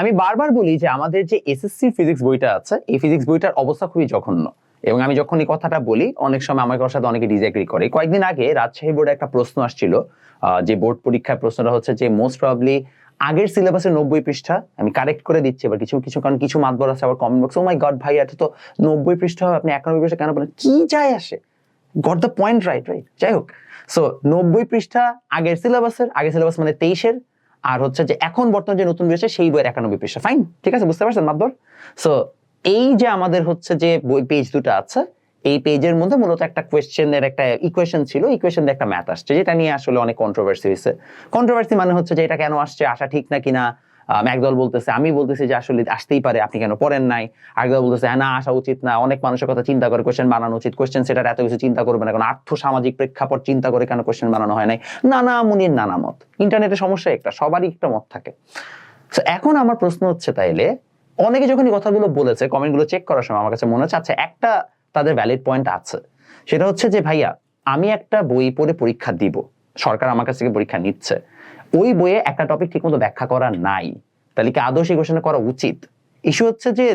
আমি বারবার বলি যে আমাদের যে এসএসসি ফিজিক্স বইটা আছে, এই ফিজিক্স বইটার অবস্থা খুবই জঘন্য। এবং আমি যখন এই কথাটা বলি, অনেক সময় আমার সাথে অনেকে ডিসএগ্রি করে। কয়েকদিন আগে রাজশাহী বোর্ডে একটা প্রশ্ন আসছিল যে বোর্ড পরীক্ষার প্রশ্নটা হচ্ছে যে মোস্ট প্রবাবলি আগের সিলেবাসের নব্বই পৃষ্ঠা, আমি কারেক্ট করে দিচ্ছি এবার কিছু কিছু, কারণ কিছু মাতবর আছে আবার comment box oh my god ভাই, এত তো নব্বই পৃষ্ঠা হবে আপনি একানব্বই পৃষ্ঠা কেন বলেন কি যায় আসে? Got the point right right যাই হোক। সো নব্বই পৃষ্ঠা আগের সিলেবাসের আগের সিলেবাস মানে তেইশের আর হচ্ছে যে এখন বর্তমানে যে নতুন রয়েছে সেই বইয়ের একানব্বই পৃষ্ঠা। ফাইন ঠিক আছে, বুঝতে পারছেন, মাতবর? সো এই যে আমাদের হচ্ছে যে বই পেজ দুটো আছে, এই পেজের মধ্যে মূলত একটা কোয়েশ্চেনের একটা ইকুয়েশন ছিল ইকুয়েশন একটা ম্যাথ আসছে, যেটা নিয়ে আসলে অনেক কন্ট্রোভার্সি হয়েছে। কন্ট্রোভার্সি মানে হচ্ছে যে এটা কেন আসছে আসা ঠিক না কিনা একদল বলতেছে, আমি বলতেছি যে আসলে আসতেই পারে, আপনি কেন পড়েন নাই? আরেকদল বলতেছে হ্যাঁ না, আসা উচিত না। অনেক মানুষের কথা চিন্তা করে কোয়েশ্চেন বানানো উচিত। কোয়েশ্চেন সেটার এত কিছু চিন্তা করবে না, কারণ আর্থ সামাজিক প্রেক্ষাপট চিন্তা করে কেন কোয়েশ্চেন বানানো হয় নাই? নানা মুনির, নানা মত। ইন্টারনেটে সমস্যা একটা, সবারই একটা মত থাকে। এখন আমার প্রশ্ন হচ্ছে তাইলে, অনেকে যখন এই কথাগুলো বলেছে কমেন্টগুলো চেক করার সময় আমার কাছে মনে হচ্ছে আচ্ছা একটা তাদের ভ্যালিড পয়েন্ট আছে। সেটা হচ্ছে যে, ভাইয়া, আমি একটা বই পড়ে পরীক্ষা দিব। সরকার আমার কাছ থেকে পরীক্ষা নিচ্ছে। ওই বইয়ে একটা টপিক ঠিকমতো ব্যাখ্যা করা নাই। তাহলে কি আদৌ সেই করা উচিত? ইস্যু হচ্ছে যে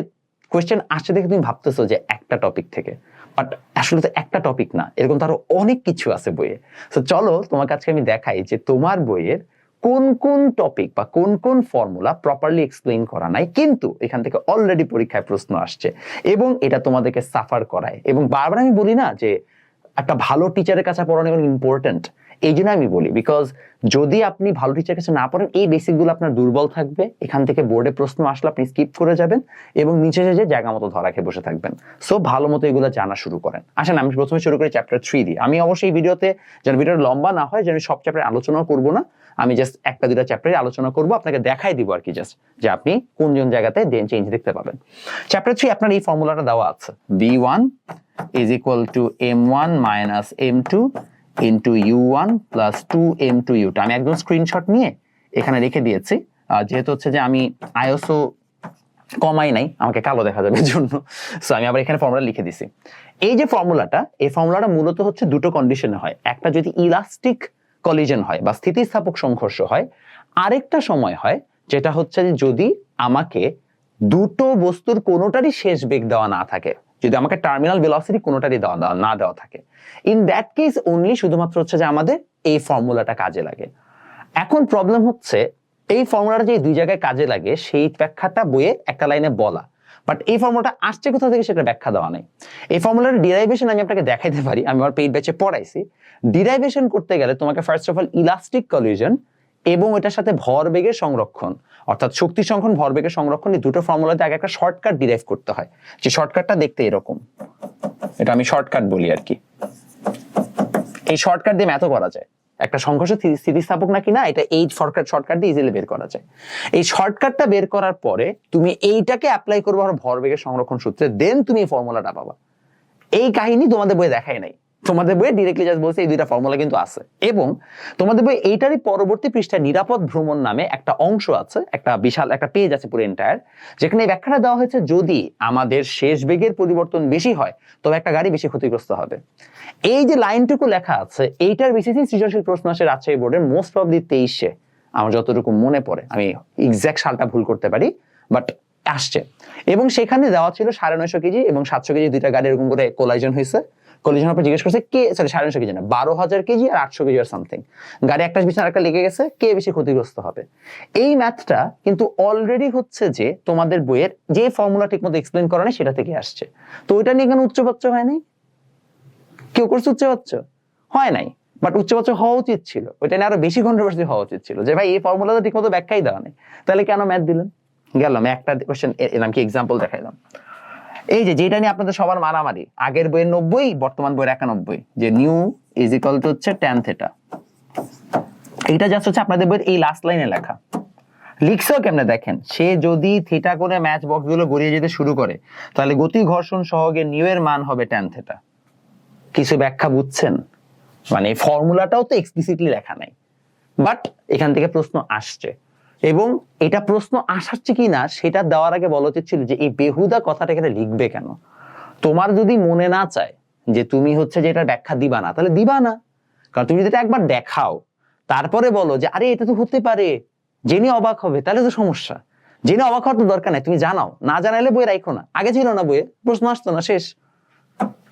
কোয়েশ্চেন আসছে দেখে তুমি ভাবতেছো যে একটা টপিক থেকে। বাট আসলে তো একটা টপিক না, এরকম তো আরও অনেক কিছু আছে বইয়ে। তো চলো তোমার কাছে আমি দেখাই যে তোমার বইয়ের কোন কোন টপিক বা কোন কোন ফর্মুলা প্রপারলি এক্সপ্লেইন করা নাই, কিন্তু এখান থেকে অলরেডি পরীক্ষায় প্রশ্ন আসছে। এবং এটা তোমাদেরকে সাফার করায়। এবং বারবার আমি বলি না যে, একটা ভালো টিচারের কাছে পড়ানো ইম্পর্টেন্ট এই জন্য আমি বলি বিকজ যদি আপনি ভালো টিচার কাছে না পড়েন, এই বেসিকগুলো আপনার দুর্বল থাকবে। এখান থেকে বোর্ডে প্রশ্ন আসলে আপনি স্কিপ করে যাবেন এবং নিচে যে জায়গা মতো ধরা খেয়ে বসে থাকবেন। সো ভালো মতো এগুলো জানা শুরু করেন। আসেন, আমি প্রথমে শুরু করি চ্যাপ্টার থ্রি দিয়ে। আমি অবশ্যই এই ভিডিওতে যেন ভিডিও লম্বা না হয়, যেন সব চ্যাপ্টার আলোচনাও করব না, আমি জাস্ট একটা দুটা চ্যাপ্টারে আলোচনা করব, আপনাকে দেখাই দিব আর কি জাস্ট যে আপনি কোন কোন জায়গাতে দেন চেঞ্জ দেখতে পাবেন। চ্যাপ্টার থ্রি আপনার এই ফর্মুলাটা দেওয়া আছে। B one is equal to M one minus M two into U one plus two M two Yuta আমি একদম স্ক্রিনশট নিয়ে এখানে রেখে দিয়েছি। যেহেতু হচ্ছে যে আমি আইওসও কমাই নাই, আমাকে কালো দেখা যাবে জন্য। সো আমি আবার এখানে ফর্মুলা লিখে দিছি। এই যে ফর্মুলাটা এই ফর্মুলাটা মূলত হচ্ছে দুটো কন্ডিশনে হয়। একটা যদি ইলাস্টিক কলিজন হয় বা স্থিতিস্থাপক সংঘর্ষ হয়, আরেকটা সময় হয় যেটা হচ্ছে যে যদি আমাকে দুটো বস্তুর কোনোটারই শেষ বেগ দেওয়া না থাকে যদি আমাকে টার্মিনাল ভেলোসিটি কোনোটারই দেওয়া না দেওয়া থাকে। ইন দ্যাট কেস অনলি শুধুমাত্র হচ্ছে যে আমাদের এই ফর্মুলাটা কাজে লাগে। এখন প্রবলেম হচ্ছে, এই ফর্মুলাটা যে দুই জায়গায় কাজে লাগে, সেই ব্যাখ্যাটা বইয়ে একটা লাইনে বলা। বাট এই ফর্মুলাটা আসছে কোথা থেকে সেটা ব্যাখ্যা দেওয়া নেই। এই ফর্মুলার ডিরাইভেশন আমি আপনাকে দেখাইতে পারি, আমি আমার পেইড ব্যাচে পড়াইছি। ডিরাইভেশন করতে গেলে তোমাকে first of all elastic collision এবং এটার সাথে ভরবেগের সংরক্ষণ, অর্থাৎ শক্তি সংরক্ষণ ভরবেগের সংরক্ষণ, এই দুটো ফর্মুলাতে আগে একটা শর্টকাট ডিরাইভ করতে হয়। যে শর্টকাটটা দেখতে এরকম। এটা আমি শর্টকাট বলি আর কি। এই শর্টকাট দিয়ে ম্যাথও করা যায়। একটা সংঘর্ষ স্থিতিস্থাপক নাকি না, এটা এই শর্টকাট শর্টকাট দিয়ে ইজিলি বের করা যায়। এই শর্টকাটটা বের করার পরে তুমি এইটাকে অ্যাপ্লাই করব ভরবেগের সংরক্ষণ সূত্রে দেন তুমি এই ফর্মুলাটা পাবা। এই কাহিনী তোমাদের বইয়ে দেখাই নাই। তোমাদের বইয়ে ডিরেক্টলি জাস্ট বলছে এই দুইটা ফর্মুলা কিন্তু আছে। এবং তোমাদের বই এইটারই পরবর্তী পৃষ্ঠায় নিরাপদ ভ্রমণ নামে একটা অংশ আছে, একটা বিশাল, একটা পেজ আছে পুরো এন্টায়ার যেখানে ব্যাখ্যাটা দেওয়া হয়েছে যদি আমাদের শেষ বেগের পরিবর্তন বেশি হয়, তবে একটা গাড়ি বেশি ক্ষতিগ্রস্ত হবে। এই যে লাইনটুকু লেখা আছে, এইটার বেসিসে সৃজনশীল প্রশ্ন আসে রাজশাহী বোর্ডের মোস্ট প্রবলি তেইশে। আমার যতটুকু মনে পড়ে, আমি এক্স্যাক্ট সালটা ভুল করতে পারি বাট আসছে। এবং সেখানে দেওয়া ছিল সাড়ে নয়শো কেজি এবং সাতশো কেজি দুইটা গাড়ি এরকম করে কোলাইজন হয়েছে। কলিজনের পর জিজ্ঞেস করছে, কে সরি সাড়ে নয়শো কেজি না, বারো হাজার কেজি আর আটশো কেজি আর সামথিং গাড়ি একটা লেগে গেছে, কে বেশি ক্ষতিগ্রস্ত হবে? এই ম্যাথটা কিন্তু অলরেডি হচ্ছে যে তোমাদের বইয়ের যে ফর্মুলা ঠিক মতো এক্সপ্লেন করা নেই, সেটা থেকে আসছে। তো ওইটা নিয়ে হয় নাই? কেউ করছে হয় নাই। বাট উচ্চবাচ্য হওয়া উচিত ছিল। ওইটা নিয়ে আরও বেশি কন্ট্রোভার্সি হওয়া উচিত ছিল যে, ভাই, এই ফর্মুলা তো ঠিকমতো ব্যাখ্যাই দেওয়া নেই। তাহলে কেন ম্যাথ দিলেন? গেলাম, একটা কোয়েশ্চেন এলাম, কি এক্সাম্পল দেখাইলাম। এই যে, যেটা নিয়ে আপনাদের সবার মারামারি, আগের বইয়ের নব্বই, বর্তমান বইয়ের একানব্বই, যে নিউ ইজ ইকাল টু হচ্ছে ট্যান থেটা এইটা জাস্ট হচ্ছে আপনাদের বইয়ের এই লাস্ট লাইনে লেখা। লিখছেও কেমনে দেখেন? সে যদি থিটা করে ম্যাচ বক্সগুলো গড়িয়ে যেতে শুরু করে, তাহলে গতি ঘর্ষণ সহগে নিউ এর মান হবে ট্যান থেটা কিছু ব্যাখ্যা বুঝছেন? মানে ফর্মুলাটাও তো এক্সপ্লিসিটলি লেখা নাই। বাট এখান থেকে প্রশ্ন আসছে। এবং এটা প্রশ্ন আসাচ্ছে কি না, সেটা দেওয়ার আগে বলা উচিত ছিল যে এই বেহুদা কথাটা এখানে লিখবে কেন? তোমার যদি মনে না চায় যে তুমি হচ্ছে যে এটা ব্যাখ্যা দিবা না, তাহলে দিবা না। কারণ তুমি যদি এটা একবার দেখাও, তারপরে বলো যে, আরে, এটা তো হতে পারে, জেনে অবাক হবে, তাহলে তো সমস্যা। জেনে অবাক হওয়ার তো দরকার নাই, তুমি জানাও। না জানাইলে বই রাখো না। আগে ছিল না বইয়ে, প্রশ্ন আসতো না, শেষ।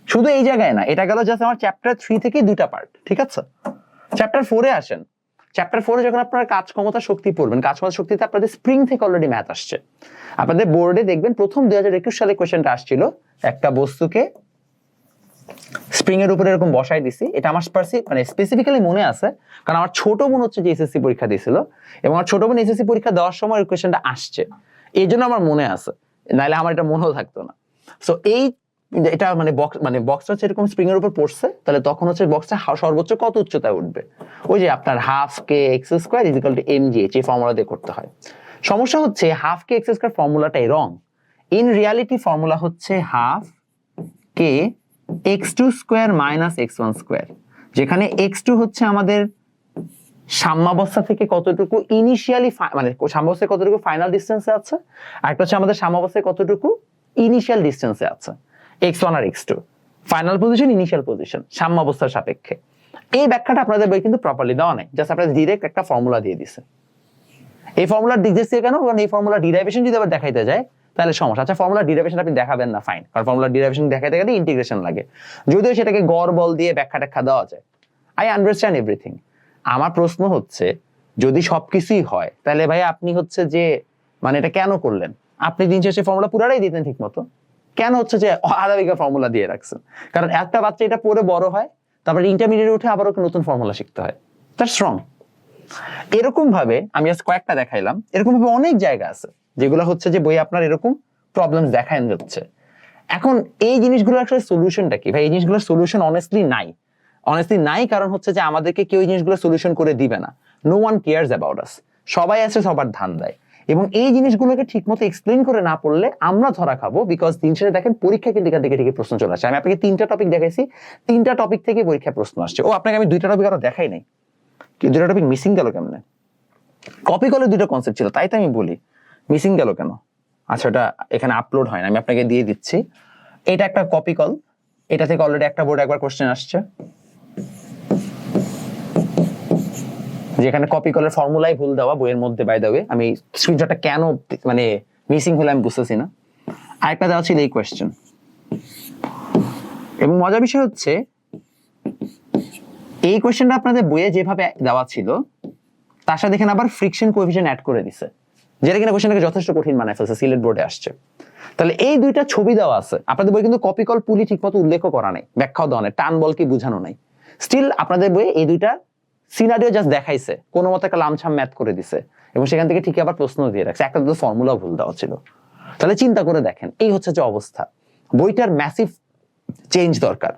শুধু এই জায়গায় না, এটা গেল জাস্ট আমার চ্যাপ্টার থ্রি থেকে দুইটা পার্ট ঠিক আছে? চ্যাপ্টার ফোরে আসেন। চ্যাপ্টার ফোরে যখন আপনারা কাজ ক্ষমতা শক্তি পড়বেন, কাজ ক্ষমতা শক্তিতে আপনাদের স্প্রিং থেকে অলরেডি ম্যাথ আসছে। আপনাদের বোর্ডে দেখবেন প্রথম দুই হাজার একুশ সালে কোয়েশ্চেনটা আসছিল, একটা বস্তুকে স্প্রিং এর উপরে এরকম বসাই দিছি। এটা আমার স্পার্সি- মানে স্পেসিফিক্যালি মনে আছে, কারণ আমার ছোট বোন হচ্ছে যে এসএসসি পরীক্ষা দিয়েছিল এবং আমার ছোট বোন এসএসসি পরীক্ষা দেওয়ার সময় এই কোয়েশ্চেনটা আসছে। এই জন্য আমার মনে আছে, নাহলে আমার এটা মনেও থাকতো না। সো এই এটা মানে বক্স মানে বক্সটা হচ্ছে এরকম স্প্রিং এর উপর পড়ছে, তাহলে তখন হচ্ছে বক্সটা সর্বোচ্চ কত উচ্চতায় উঠবে? ওই যে আপনার half K X square equal to M G এই ফর্মুলা দিয়ে করতে হয়। সমস্যা হচ্ছে হাফ কে এক্স স্কোয়ার ফর্মুলাটাই রং ইন রিয়ালিটি ফর্মুলা হচ্ছে half K X two square minus X one square যেখানে এক্স টু হচ্ছে আমাদের সাম্যাবস্থা থেকে কতটুকু ইনিশিয়ালি মানে সাম্যাবস্থায় কতটুকু ফাইনাল ডিস্টেন্সে আছে, আর একটা হচ্ছে আমাদের সাম্যাবস্থায় কতটুকু ইনিশিয়াল ডিস্টেন্সে আছে। এক্স ওয়ান আর X two final position initial position সাম্য অবস্থার সাপেক্ষে। এই ব্যাখ্যাটা আপনাদের বই কিন্তু প্রপারলি দেওয়া নাই। জাস্ট আপনাদের ডিরেক্ট একটা ফর্মুলা দিয়ে দিছে এই ফর্মুলার দিক দিয়ে কেন? কারণ এই ফর্মুলা ডিরাইভেশন যদি আবার দেখাইতে যায়, তাহলে সমস্যা। আচ্ছা ফর্মুলা ডিরাইভেশন আপনি দেখাবেন না ফাইন কারণ ফর্মুলা ডিরাইভেশন দেখাইতে গেলে ইন্টিগ্রেশন লাগে। যদিও সেটাকে গড় বল দিয়ে ব্যাখ্যা ট্যাখ্যা দেওয়া যায়। আই আন্ডারস্ট্যান্ড এভরিথিং আমার প্রশ্ন হচ্ছে, যদি সবকিছুই হয়, তাহলে ভাই আপনি হচ্ছে যে মানে এটা কেন করলেন? আপনি দিন শেষে ফর্মুলা পুরাটাই দিতেন ঠিক মতো কেন হচ্ছে যে আধা ফর্মুলা দিয়ে রাখছেন কারণ একটা বাচ্চা এটা পড়ে বড় হয়, তারপরে ইন্টারমিডিয়েট উঠে আবার ওকে নতুন ফর্মুলা শিখতে হয়। তার স্ট্রং এরকম ভাবে আমি আজ কয়েকটা দেখাইলাম। এরকম ভাবে অনেক জায়গা আছে যেগুলো হচ্ছে যে বই আপনার এরকম প্রবলেম দেখায় যাচ্ছে। এখন এই জিনিসগুলো আসলে সলিউশনটা কি? ভাই, এই জিনিসগুলোর সলিউশন অনেস্টলি নাই। অনেস্টলি নাই কারণ হচ্ছে যে আমাদেরকে কেউ এই জিনিসগুলো সলিউশন করে দিবে না। No one cares about us সবাই আছে সবার ধান দেয় এবং এই জিনিসগুলোকে ঠিকমতো এক্সপ্লেন করে না পড়লে আমরা ধরা খাব বিকজ দিন শেষে দেখেন পরীক্ষা কিন্তু এখান থেকে ঠিক প্রশ্ন চলে আসে। আমি আপনাকে তিনটা টপিক দেখাইছি। তিনটা টপিক থেকে পরীক্ষা প্রশ্ন আসছে। ও, আপনাকে আমি দুইটা টপিক আরও দেখাই নাই। দুইটা টপিক মিসিং গেল কেমনে? কপি কলে দুটো কনসেপ্ট ছিল, তাই তো আমি বলি। মিসিং গেল কেন? আচ্ছা ওটা এখানে আপলোড হয় না, আমি আপনাকে দিয়ে দিচ্ছি। এটা একটা কপি কল এটা থেকে অলরেডি একটা বোর্ড একবার কোশ্চেন আসছে। যেখানে কপি কলের ফর্মুলাই ভুল দেওয়া বইয়ের মধ্যে বাই দেবে আমি স্ক্রিনশটটা কেন মানে মিসিং হলে আমি বুঝতেছি না। আরেকটা দেওয়া ছিল এই কোয়েশ্চেন এবং মজার বিষয় হচ্ছে, এই কোয়েশ্চেনটা আপনাদের বইয়ে যেভাবে দেওয়া ছিল, তার সাথে এখানে আবার ফ্রিকশন কোএফিশিয়েন্ট অ্যাড করে দিছে। যেটা কিনা কোশ্চেনটাকে যথেষ্ট কঠিন বানায় ফেলছে, সিলেট বোর্ডে আসছে। তাহলে এই দুইটা ছবি দেওয়া আছে, আপনাদের বই কিন্তু কপি কল পুলি ঠিকমতো উল্লেখ করা নাই, ব্যাখ্যাও দেওয়া নাই, টান বল কি বোঝানো নাই। স্টিল আপনাদের বইয়ে এই দুইটা সিনারিও জাস্ট দেখাইছে। কোনো মতো একটা লামছাম ম্যাথ করে দিছে। এবং সেখান থেকে ঠিকই আবার প্রশ্ন দিয়ে রাখছে। একটা দুটো ফর্মুলা ভুল দেওয়া ছিল। তাহলে চিন্তা করে দেখেন, এই হচ্ছে যে অবস্থা। বইটার ম্যাসিভ চেঞ্জ দরকার।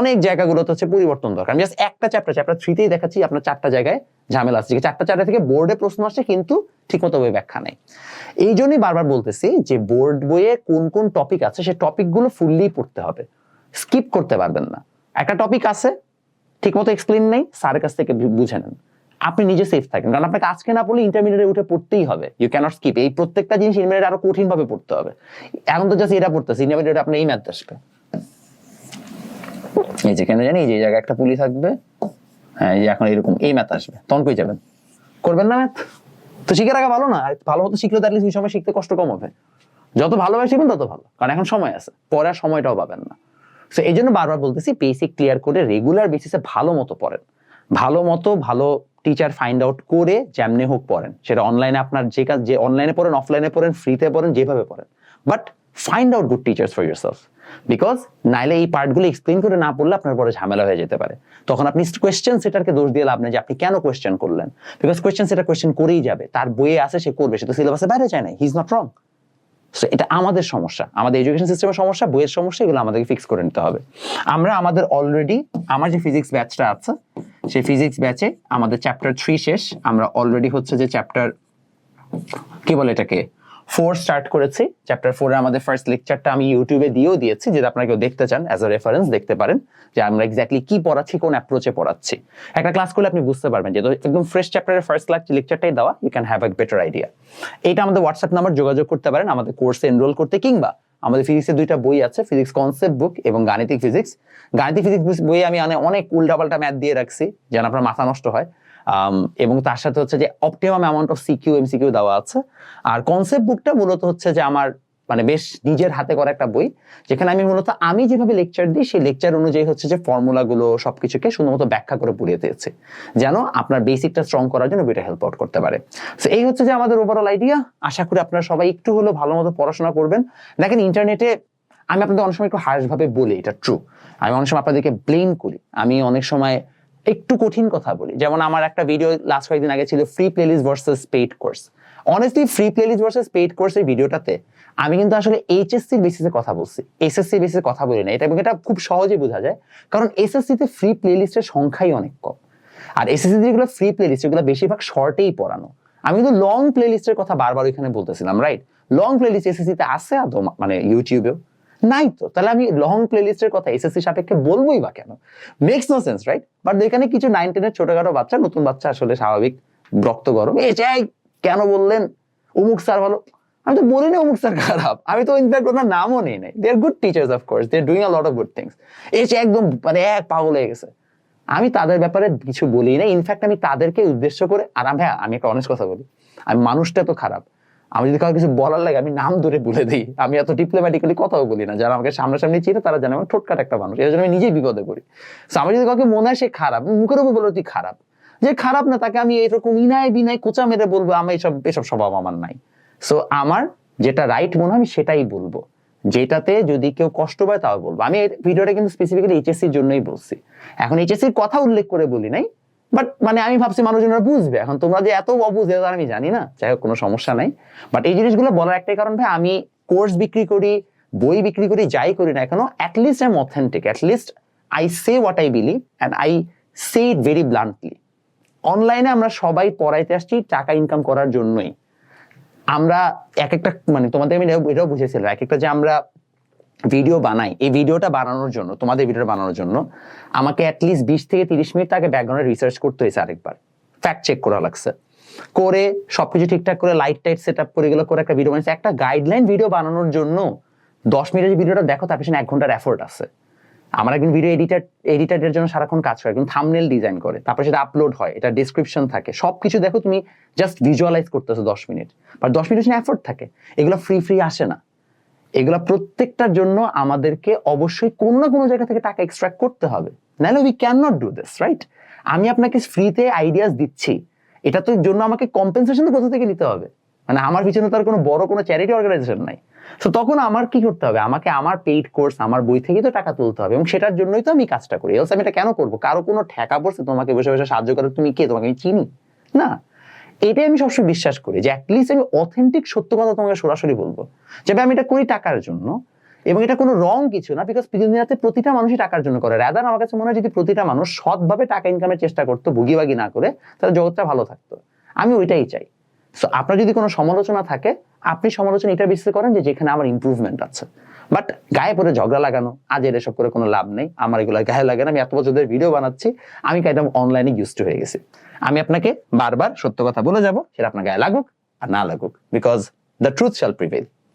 অনেক জায়গাগুলোতে হচ্ছে পরিবর্তন দরকার। আমি জাস্ট একটা চ্যাপ্টার চ্যাপ্টার থ্রিতেই দেখাচ্ছি, আপনার চারটা জায়গায় ঝামেলা আসছে চারটা চারটা থেকে বোর্ডে প্রশ্ন আসছে কিন্তু ঠিকমতো বই ব্যাখ্যা নেই। এই জন্যই বারবার বলতেছি যে বোর্ড বইয়ে কোন কোন টপিক আছে সেই টপিকগুলো ফুললি পড়তে হবে। স্কিপ করতে পারবেন না। একটা টপিক আছে ঠিকমতো এক্সপ্লেন নেই, স্যারের কাছ থেকে বুঝে নেন। আপনি নিজে সেফ থাকেন। কারণ আপনাকে আজকে না পড়লে ইন্টারমিডিয়েটে উঠে পড়তেই হবে। ইউ ক্যানট স্কিপ এই প্রত্যেকটা জিনিস ইন্টারমিডিয়েট আরও কঠিন ভাবে পড়তে হবে। এখন তো জাস্ট এটা পড়তেছে। ইন্টারমিডিয়েট আপনি এই ম্যাথ আসবে এই যে কেন জানি, এই যে জায়গায় একটা পুলি থাকবে। হ্যাঁ এই এখন এরকম, এই ম্যাথ আসবে। তখন কই যাবেন? করবেন না ম্যাথ তো শিখে রাখা ভালো না। ভালো মতো শিখলে তাহলে ওই সময় শিখতে কষ্ট কম হবে। যত ভালোভাবে শিখবেন, তত ভালো। কারণ এখন সময় আছে। পরে সময়টাও পাবেন না। তো এই জন্য বারবার বলতেছি বেসিক ক্লিয়ার করে রেগুলার বেসিসে ভালো মতো পড়েন। ভালো মতো ভালো টিচার ফাইন্ড আউট করে যেমনি হোক পড়েন। সেটা অনলাইনে আপনার যে কাজ, যে অনলাইনে পড়েন অফলাইনে পড়েন ফ্রিতে পড়েন, যেভাবে পড়েন। But find out good teachers for yourself because নাইলে এই পার্টগুলো এক্সপ্লেন করে না পড়লে আপনার পরে ঝামেলা হয়ে যেতে পারে। তখন আপনি কোয়েশ্চেন সেটারকে দোষ দিয়ে লাভ নেই যে আপনি কেন কোয়েশ্চেন করলেন। বিকজ কোয়েশ্চেন সেটা কোয়েশ্চেন করেই যাবে। তার বইয়ে আছে, সে করবে, সে তো সিলেবাসে বাইরে যায় না he is not wrong So, এটা আমাদের সমস্যা। আমাদের এডুকেশন সিস্টেমের সমস্যা বইয়ের সমস্যা এগুলো আমাদেরকে ফিক্স করে নিতে হবে। আমরা আমাদের অলরেডি আমার যে ফিজিক্স ব্যাচটা আছে সেই ফিজিক্স ব্যাচে আমাদের চ্যাপ্টার থ্রি শেষ। আমরা অলরেডি হচ্ছে যে চ্যাপ্টার কি বলে এটাকে? ফোর স্টার্ট করেছি। চ্যাপ্টার ফোরে আমাদের ফার্স্ট লেকচারটা আমি ইউটিউবে দিয়েও দিয়েছি যদি আপনারা কেউ দেখতে চান অ্যাজ আ রেফারেন্স দেখতে পারেন, যে আমরা এক্স্যাক্টলি কি পড়াচ্ছি, কোন অ্যাপ্রোচে পড়াচ্ছি। একটা ক্লাস করলে আপনি বুঝতে পারবেন যেহেতু একদম ফ্রেশ চ্যাপ্টারের ফার্স্ট ক্লাস লেকচারটাই দেওয়া you can have a better idea এটা আমাদের হোয়াটসঅ্যাপ নাম্বার যোগাযোগ করতে পারেন, আমাদের কোর্সে এনরোল করতে, কিংবা আমাদের ফিজিক্সের দুইটা বই আছে ফিজিক্স কনসেপ্ট বুক এবং গাণিতিক ফিজিক্স গাণিতিক ফিজিক্স বইয়ে আমি অনেক অনেক উল্টাপাল্টা ম্যাথ দিয়ে রাখছি, যেন আপনার মাথা নষ্ট হয়। এবং তার সাথে হচ্ছে যে optimum amount of CQ MCQ দেওয়া আছে। আর কনসেপ্ট বুকটা মূলত হচ্ছে যে আমার মানে বেশ নিজের হাতে করা একটা বই, যেখানে আমি মূলত আমি যেভাবে লেকচার দিই, সেই লেকচার অনুযায়ী হচ্ছে যে ফর্মুলাগুলো সবকিছুকে সুন্দরমতো ব্যাখ্যা করে পুড়িয়ে দিয়েছে, যেন আপনার বেসিকটা স্ট্রং করার জন্য বইটা হেল্প আউট করতে পারে। তো এই হচ্ছে যে আমাদের ওভারঅল আইডিয়া আশা করি আপনারা সবাই একটু হলেও ভালো মতো পড়াশোনা করবেন। দেখেন ইন্টারনেটে আমি আপনাদের অনেক সময় একটু হার্শভাবে বলি, এটা ট্রু আমি অনেক সময় আপনাদেরকে ব্লেম করি। আমি অনেক সময় একটু কঠিন কথা বলি। যেমন আমার একটা ভিডিও লাস্ট কয়েকদিন আগে ছিল free playlist versus paid course honestly free playlist versus paid course এই ভিডিওটাতে আমি কিন্তু আসলে এইচএসসি বেসিসে কথা বলছি। এসএসসি বেসিসে কথা বলি না। এটা এটা খুব সহজে বোঝা যায়। কারণ এসএসসি তে ফ্রি প্লেলিস্টের সংখ্যাই অনেক কম। আর এসএসসি যেগুলো ফ্রি প্লেলিস্ট এগুলো বেশিরভাগ শর্টেই পড়ানো। আমি কিন্তু লং প্লেলিস্টের কথা বারবার ওইখানে বলতেছিলাম রাইট লং প্লেলিস্ট এসএসসি তে আছে আদৌ? মানে ইউটিউবেও নাই তো। তাহলে আমি লং প্লেলিস্টের কথা এসএসসি সাপেক্ষে বলবোই বা কেন? Makes no sense right but এখানে কিছু নাইন টেনের ছোটখাটো বাচ্চা, নতুন বাচ্চা আসলে স্বাভাবিক রক্ত গরম। এ চাই কেন বললেন? অমুক স্যার ভালো। আমি তো বলি না অমুক স্যার খারাপ। আমি তো ইনফ্যাক্ট ওনার নামও নেই নাই। They are good teachers of course they are doing a lot of good things এই যে, একদম মানে এক পাগল হয়ে গেছে। আমি তাদের ব্যাপারে কিছু বলি না ইনফ্যাক্ট আমি তাদেরকে উদ্দেশ্য করে, আর হ্যাঁ আমি একটা অনেক কথা বলি। আমি, মানুষটা তো খারাপ। আমি যদি কাউকে কিছু বলার লাগে, আমি নাম ধরে বলে দিই। আমি এত ডিপ্লোম্যাটিক্যালি কথাও বলি না। যারা আমাকে সামনাসামনি চিনে, তারা জানে আমি ঠোটকাট একটা মানুষ। এর জন্য আমি নিজেই বিপদে পড়ি। So, আমি যদি কাউকে মনে হয় সে খারাপ মুখের উপর বলে তুই খারাপ। যে খারাপ না, তাকে আমি এরকম ইনায় বিনায় কোচা মেরে বলব আমি এসব এসব স্বভাব আমার নাই। সো আমার যেটা রাইট মনে হয়, আমি সেটাই বলব। যেটাতে যদি কেউ কষ্ট পায়, তাও বলব। আমি ভিডিওটা কিন্তু স্পেসিফিক্যালি এইচএসসির জন্যই বলছি। এখন এইচএসসির কথা উল্লেখ করে বলি নাই বাট মানে আমি ভাবছি মানুষজনরা বুঝবে। এখন তোমরা যে এত অবুঝে তার আমি জানি না। যাই হোক, কোনো সমস্যা নাই। বাট এই জিনিসগুলো বলার একটাই কারণ ভাই, আমি কোর্স বিক্রি করি, বই বিক্রি করি, যাই করি না কেন at least I am authentic at least I say what I believe and I say it very bluntly অনলাইনে আমরা সবাই পড়াইতে আসছি টাকা ইনকাম করার জন্যই। আমরা এক একটা মানে তোমাদের আমি এটাও বুঝেছিলাম, এক একটা যে আমরা ভিডিও বানাই, এই ভিডিওটা বানানোর জন্য, তোমাদের ভিডিওটা বানানোর জন্য আমাকে অ্যাটলিস্ট বিশ থেকে তিরিশ মিনিট আগে ব্যাকগ্রাউন্ডে রিসার্চ করতে হয়েছে আরেকবার। ফ্যাক্ট চেক করা লাগছে। করে সবকিছু ঠিকঠাক করে লাইট টাইট সেট আপ করে এগুলো করে একটা ভিডিও বানিয়েছে। একটা গাইডলাইন ভিডিও বানানোর জন্য দশ মিনিটের ভিডিওটা দেখো, তার পিছনে এক ঘণ্টার এফোর্ট আছে। আমার একজন ভিডিও এডিটার এডিটারের জন্য সারাক্ষণ কাজ করে, একজন থামনেল ডিজাইন করে, তারপর সেটা আপলোড হয়, এটা ডিসক্রিপশন থাকে। সবকিছু দেখো তুমি জাস্ট ভিজুয়ালাইজ করতেছো দশ মিনিট। বাট দশ মিনিট এফোর্ট থাকে। এগুলো ফ্রি ফ্রি আসে না। এগুলা প্রত্যেকটার জন্য আমাদেরকে অবশ্যই কোনো না কোনো জায়গা থেকে টাকা এক্সট্রাক্ট করতে হবে। নাহলে we can not do this right আমি আপনাকে ফ্রিতে আইডিয়াস দিচ্ছি। এটা তো জন্য আমাকে কম্পেনসেশন কোথা থেকে নিতে হবে? মানে আমার পিছনে তার কোনো বড় কোনো চ্যারিটি অর্গানাইজেশন নাই। তো তখন আমার কি করতে হবে? আমাকে আমার পেইড কোর্স আমার বই থেকেই তো টাকা তুলতে হবে এবং সেটার জন্যই তো আমি কাজটা করি। এলস আমি এটা কেন করব? কারও কোনো ঠেকা পড়ছে? তোমাকে বসে বসে সাহায্য করে? তুমি কে? তোমাকে আমি চিনি? না। এটাই আমি সবসময় বিশ্বাস করি যে অ্যাটলিস্ট আমি অথেন্টিক সত্য কথা তোমাকে সরাসরি বলব যে আমি এটা করি টাকার জন্য এবং এটা কোনো রং কিছু না বিকজ দুনিয়াতে প্রতিটা মানুষই টাকার জন্য করে। রাদার আমার কাছে মনে হয় যদি প্রতিটা মানুষ সৎভাবে টাকা ইনকামের চেষ্টা করতো ভুগিবাগি না করে, তাহলে জগৎটা ভালো থাকতো। আমি ওইটাই চাই। সো আপনার যদি কোনো সমালোচনা থাকে, আপনি সমালোচনা এটা বিশ্বাস করেন যে যেখানে আমার ইম্প্রুভমেন্ট আছে। বাট গায়ে পরে ঝগড়া লাগানো, আজ এর এসব করে কোনো লাভ নেই। আমার এগুলো গায়ে লাগে না, আমি এত বছর ধরে ভিডিও বানাচ্ছি, আমি একদম অনলাইনে ইউজ হয়ে গেছি। আমি আপনাকে বারবার সত্য কথা বলে যাব, সেটা আপনার গায়ে লাগুক আর না লাগুক because the truth shall prevail